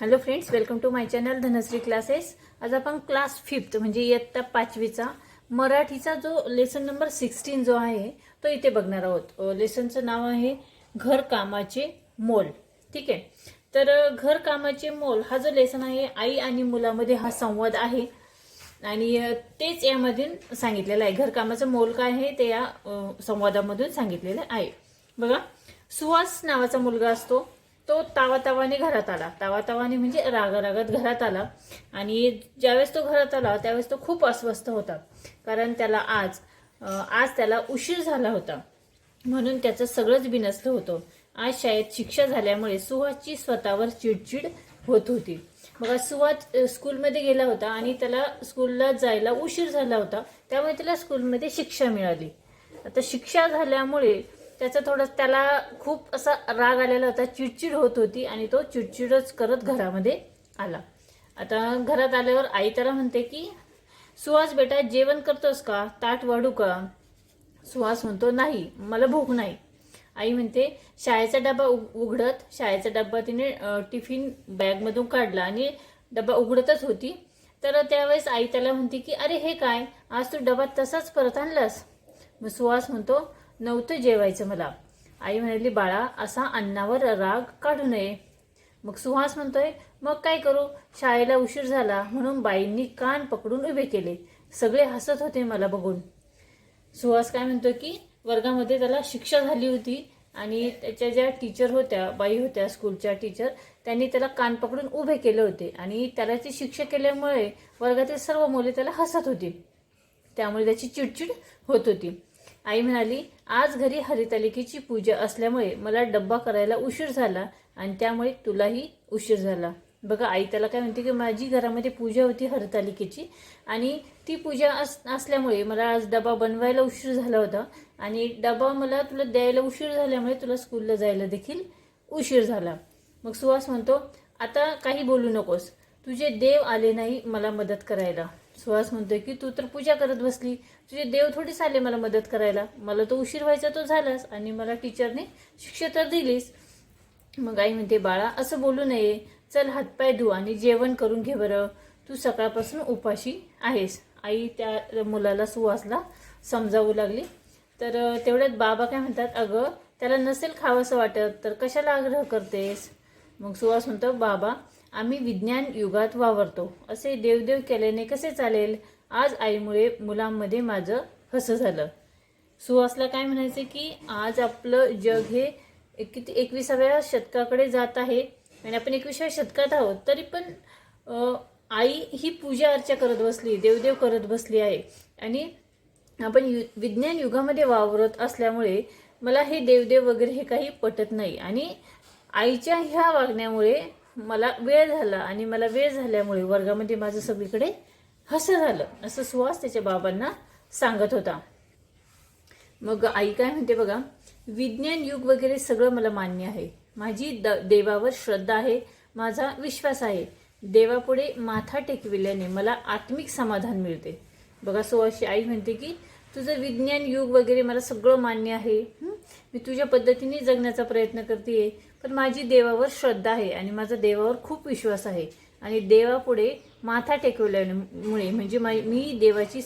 Hello friends welcome to my channel Dhanashree classes. आज आपण class fifth म्हणजे इयत्ता पाचवीचा मराठीचा जो लेसन नंबर सिक्स्टीन जो आहे तो इथे बघणार आहोत. लेसनचं नाव आहे घरकामाचे मोल. ठीक आहे? तर घरकामाचे मोल हा जो लेसन आहे आई आणि मुलामध्ये हा संवाद आहे. आणि तेच यामधून सांगितलेलं आहे. घरकामाचं मोल काय आहे ते या संवादामधून सांगितलेलं आहे. बघा सुहास नावाचा मुलगा असतो. तो तावातावाने घरात आला. तावातावाने म्हणजे रागारागात घरात आला. आणि ज्यावेळेस तो घरात आला त्यावेळेस तो खूप अस्वस्थ होता. कारण त्याला आज आज त्याला उशीर झाला होता. म्हणून त्याचं सगळंच बिनसलं होतं. आज शाळेत शिक्षा झाल्यामुळे सुहासची स्वतःवर चिडचिड होत होती. मग सुहास स्कूलमध्ये गेला होता आणि त्याला स्कूलला जायला उशीर झाला होता. त्यामुळे त्याला स्कूलमध्ये शिक्षा मिळाली. आता शिक्षा झाल्यामुळे त्याचं थोडं त्याला खूप असा राग आलेला होता चिडचिड होत होती आणि तो चिडचिडच करत घरामध्ये आला. आता घरात आल्यावर आई त्याला म्हणते की सुहास बेटा जेवण करतोस का? ताट वाढू का? सुहास म्हणतो नाही मला भूक नाही. आई म्हणते शाळेचा डबा उघडत. शाळेचा डबा तिने टिफिन बॅगमधून काढला आणि डबा उघडतच होती. तर त्यावेळेस आई त्याला म्हणते की अरे हे काय? आज तू डबा तसाच परत आणलास? मग सुहास म्हणतो नव्हतं जेवायचं मला. आई म्हणाली बाळा असा अन्नावर राग काढू नये. मग सुहास म्हणतोय मग काय करू? शाळेला उशीर झाला म्हणून बाईंनी कान पकडून उभे केले. सगळे हसत होते मला बघून. सुहास काय म्हणतो की वर्गामध्ये त्याला शिक्षा झाली होती आणि त्याच्या ज्या टीचर होत्या बाई होत्या स्कूलच्या टीचर त्यांनी त्याला कान पकडून उभे केले होते आणि त्याला ती शिक्षा केल्यामुळे वर्गातील सर्व मुले त्याला हसत होती. त्यामुळे त्याची चिडचिड होत होती. आई म्हणाली आज घरी हरितालिकेची पूजा असल्यामुळे मला डब्बा करायला उशीर झाला आणि त्यामुळे तुलाही उशीर झाला. बघा आई त्याला काय म्हणते की माझी घरामध्ये पूजा होती हरतालिकेची आणि ती पूजा अस असल्यामुळे मला आज डबा बनवायला उशीर झाला होता आणि डबा मला तुला द्यायला उशीर झाल्यामुळे तुला स्कूलला जायला देखील उशीर झाला. मग सुहास म्हणतो आता काही बोलू नकोस. तुझे देव आले नाही मला मदत करायला. सुहास म्हणतोय की तू तर पूजा करत बसली. तुझे देव थोडीच आले मला मदत करायला. मला तो उशीर व्हायचा तो झालास आणि मला टीचरने शिक्षा तर दिलीस. मग आई म्हणते बाळा असं बोलू नये. चल हातपाय धु आणि जेवण करून घे बरं. तू सकाळपासून उपाशी आहेस. आई त्या मुलाला सुहासला समजावू लागली. तर तेवढ्यात बाबा काय म्हणतात अगं त्याला नसेल खावंसं वाटत तर कशाला आग्रह करतेस? मग सुहास म्हणतो बाबा आम्ही विज्ञान युगात वावरतो. असे देवदेव केल्याने कसे चालेल? आज आईमुळे मुलांमध्ये माझं हसं झालं. सुहासला काय म्हणायचं की आज आपलं जग हे एक- किती एकविसाव्या शतकाकडे जात आहे. आणि आपण एकविसाव्या शतकात आहोत तरी पण आई ही पूजा अर्चा करत बसली देवदेव करत बसली आहे. आणि आपण यु विज्ञान युगामध्ये वावरत असल्यामुळे मला हे देवदेव वगैरे हे काही पटत नाही. आणि आईच्या ह्या वागण्यामुळे मला वेळ झाला आणि मला वेळ झाल्यामुळे वर्गामध्ये माझं सगळीकडे हसं झालं असं सुहास त्याच्या बाबांना सांगत होता. मग आई काय म्हणते बघा विज्ञान युग वगैरे सगळं मला मान्य आहे. माझी द देवावर श्रद्धा आहे माझा विश्वास आहे. देवापुढे माथा टेकविल्याने मला आत्मिक समाधान मिळते. बघा सुहासची आई म्हणते की तुझं विज्ञान युग वगैरे मला सगळं मान्य आहे. मी तुझ्या पद्धतीने जगण्याचा प्रयत्न करते पण माझी देवावर श्रद्धा आहे आणि माझा देवावर खूप विश्वास आहे. आणि देवापुढे माथा टेकवल्यामुळे म्हणजे मा- मी देवाची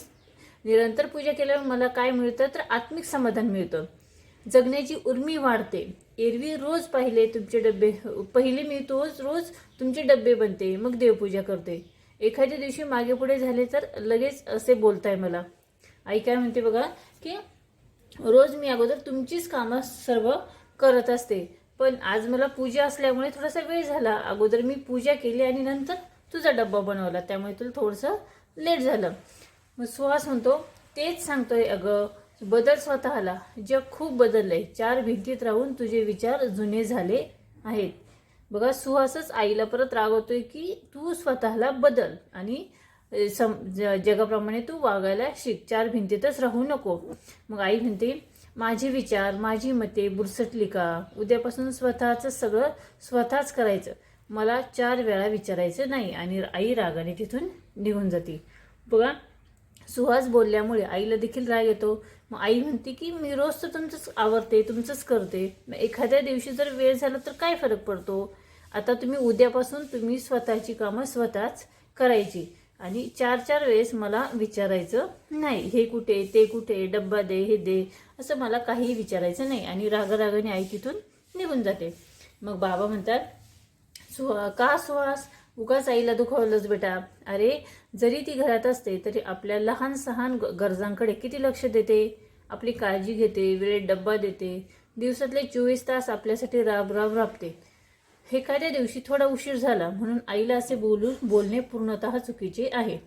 निरंतर पूजा केल्यावर मला काय मिळतं तर आत्मिक समाधान मिळतं. जगण्याची उर्मी वाढते. एरवी रोज पाहिले तुमचे डबे पहिले मी रोज रोज तुमचे डबे बनते मग देवपूजा करते. एखाद्या दिवशी मागे पुढे झाले तर लगेच असे बोलताय मला. आई काय म्हणते बघा की रोज मी अगोदर तुमचीच कामं सर्व करत असते. पण आज मला पूजा असल्यामुळे थोडासा वेळ झाला. अगोदर मी पूजा केली आणि नंतर तुझा डब्बा बनवला. त्यामुळे तुला थोडंसं लेट झालं. मग सुहास म्हणतो तेच सांगतोय अगं बदल स्वतःला. जग खूप बदललंय. चार भिंतीत राहून तुझे विचार जुने झाले आहेत. बघा सुहासच आईला परत रागवतोय की तू स्वतःला बदल आणि सम जगाप्रमाणे तू वागायला शिक. चार भिंतीतच राहू नको. मग आई म्हणते माझे विचार माझी मते बुरसटली का उद्यापासून स्वतःचं सगळं स्वतःच करायचं. मला चार वेळा विचारायचं नाही आणि आई रागाने तिथून निघून जाते. बघा सुहास बोलल्यामुळे आईला देखील राग येतो. मग आई म्हणते की मी रोज तर तुमचंच आवडते तुमचंच करते. मग एखाद्या दिवशी जर वेळ झाला तर काय फरक पडतो? आता तुम्ही उद्यापासून तुम्ही स्वतःची कामं स्वतःच करायची. आणि चार चार वेळेस मला विचारायचं नाही हे कुठे ते कुठे डब्बा दे हे दे असं मला काहीही विचारायचं नाही आणि रागारागाने आई तिथून निघून जाते. मग बाबा म्हणतात सुहा का सुहास? उगाच आईला दुखावलंच बेटा. अरे जरी ती घरात असते तरी आपल्या लहान सहान ग- गरजांकडे किती लक्ष देते? आपली काळजी घेते वेळेत डब्बा देते दिवसातले चोवीस तास आपल्यासाठी राब राब राबते. एखाद्या दिवशी थोडा उशीर झाला म्हणून आईला असे बोलून बोलणे पूर्णतः चुकीचे आहे.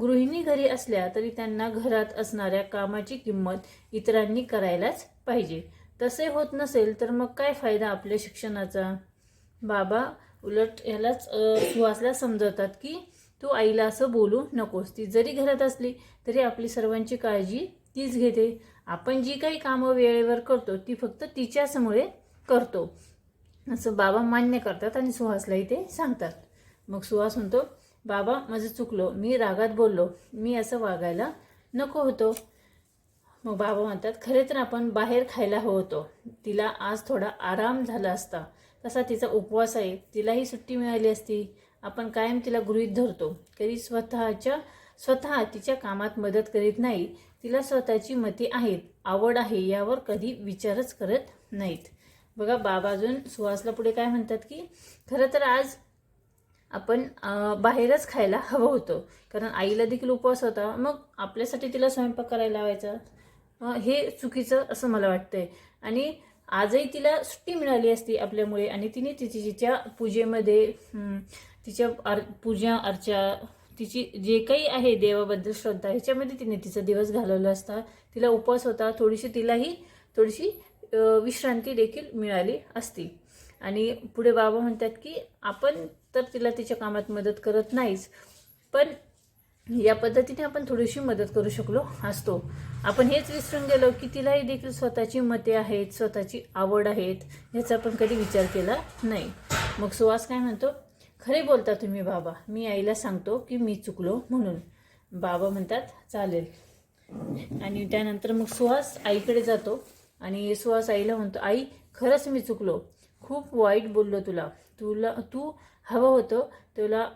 गृहिणी घरी असल्या तरी त्यांना घरात असणाऱ्या कामाची किंमत इतरांनी करायलाच पाहिजे. तसे होत नसेल तर मग काय फायदा आपल्या शिक्षणाचा? बाबा उलट यालाच अ, सुहासला समजवतात की तू आईला असं बोलू नकोस. ती जरी घरात असली तरी आपली सर्वांची काळजी तीच घेते. आपण जी काही कामं वेळेवर करतो ती फक्त तिच्याचमुळे करतो. असं बाबा मान्य करतात आणि सुहासलाही ते सांगतात. मग सुहास म्हणतो बाबा माझं चुकलो. मी रागात बोललो. मी असं वागायला नको होतो. मग बाबा म्हणतात खरे तर आपण बाहेर खायला हवं होतो. तिला आज थोडा आराम झाला असता. तसा तिचा उपवास आहे. तिलाही सुट्टी मिळाली असती. आपण कायम तिला गृहीत धरतो. कधी स्वतःच्या स्वतः तिच्या कामात मदत करीत नाही. तिला स्वतःची मती आहेत. आवड आहे यावर कधी विचारच करत नाहीत. बघा बाबा अजून सुहासला पुढे काय म्हणतात की खरं तर आज आपण बाहेरच खायला हवं होतं. कारण आईला देखील उपवास होता. मग आपल्यासाठी तिला स्वयंपाक करायला लावायचा. हे चुकीचं असं मला वाटतंय. आणि आजही तिला सुट्टी मिळाली असती आपल्यामुळे. आणि तिने तिची तिच्या पूजेमध्ये तिच्या आर पूजा अर्चा तिची जे काही आहे देवाबद्दल श्रद्धा ह्याच्यामध्ये तिने तिचा दिवस घालवला असता. तिला उपवास होता. थोडीशी तिलाही थोडीशी विश्रांती देखील मिळाली असती. आणि पुढे बाबा म्हणतात की आपण तर तिला तिच्या कामात मदत करत नाहीच पण या पद्धतीने आपण थोडीशी मदत करू शकलो असतो. आपण हेच विसरून गेलो की तिलाही देखील स्वतःची मते आहेत स्वतःची आवड आहेत ह्याचा आपण कधी विचार केला नाही. मग सुहास काय म्हणतो? खरे बोलता तुम्ही बाबा मी आईला सांगतो की मी चुकलो म्हणून. बाबा म्हणतात चालेल. आणि त्यानंतर मग सुहास आईकडे जातो. आणि सुहास आईला म्हणतो आई खरंच मी चुकलो. खूप वाईट बोललो तुला. तुला तू हवं होतं तुला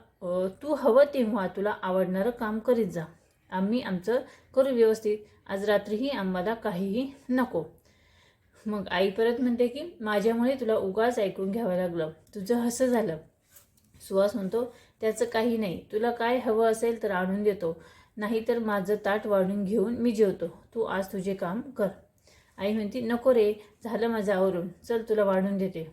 तू हवं तेव्हा तुला आवडणारं काम करीत जा. आम्ही आमचं करू व्यवस्थित. आज रात्रीही आम्हाला काहीही नको. मग आई परत म्हणते की माझ्यामुळे तुला उगाच ऐकून घ्यावं लागलं. तुझं हसं झालं. सुहास म्हणतो त्याचं काही नाही. तुला काय हवं असेल तर आणून देतो. नाहीतर माझं ताट वाढून घेऊन मी जेवतो. तू आज तुझे काम कर. आई म्हणते नको रे झालं माझं आवरून. चल तुला वाढून देते.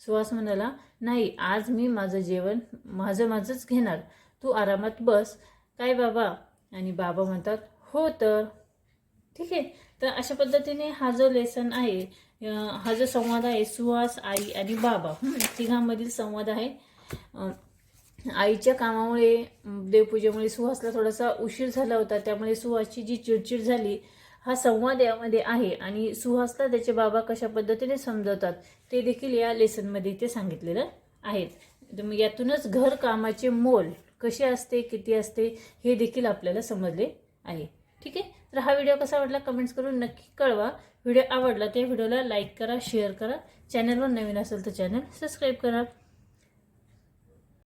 सुहास म्हणाला नाही आज मी माझं जेवण माझं माझंच घेणार. तू आरामात बस. काय बाबा? आणि बाबा म्हणतात हो तर. ठीक आहे. तर अशा पद्धतीने हा जो लेसन आहे हा जो संवाद आहे सुहास आई आणि बाबा तिघांमधील संवाद आहे. आईच्या कामामुळे देवपूजेमुळे सुहासला थोडासा उशीर झाला होता. त्यामुळे सुहासची जी चिडचिड झाली हा संवाद यामध्ये आहे आणि सुहासला त्याचे बाबा कशा पद्धतीने समजवतात ते देखील या लेसनमध्ये इथे सांगितलेलं आहेत मग यातूनच घर कामाचे मोल कसे असते किती असते हे देखील आपल्याला समजले आहे. ठीक आहे? तर हा व्हिडिओ कसा वाटला कमेंट्स करून नक्की कळवा. व्हिडिओ आवडला त्या व्हिडिओला लाईक करा शेअर करा. चॅनलवर नवीन असेल तर चॅनल सबस्क्राईब करा.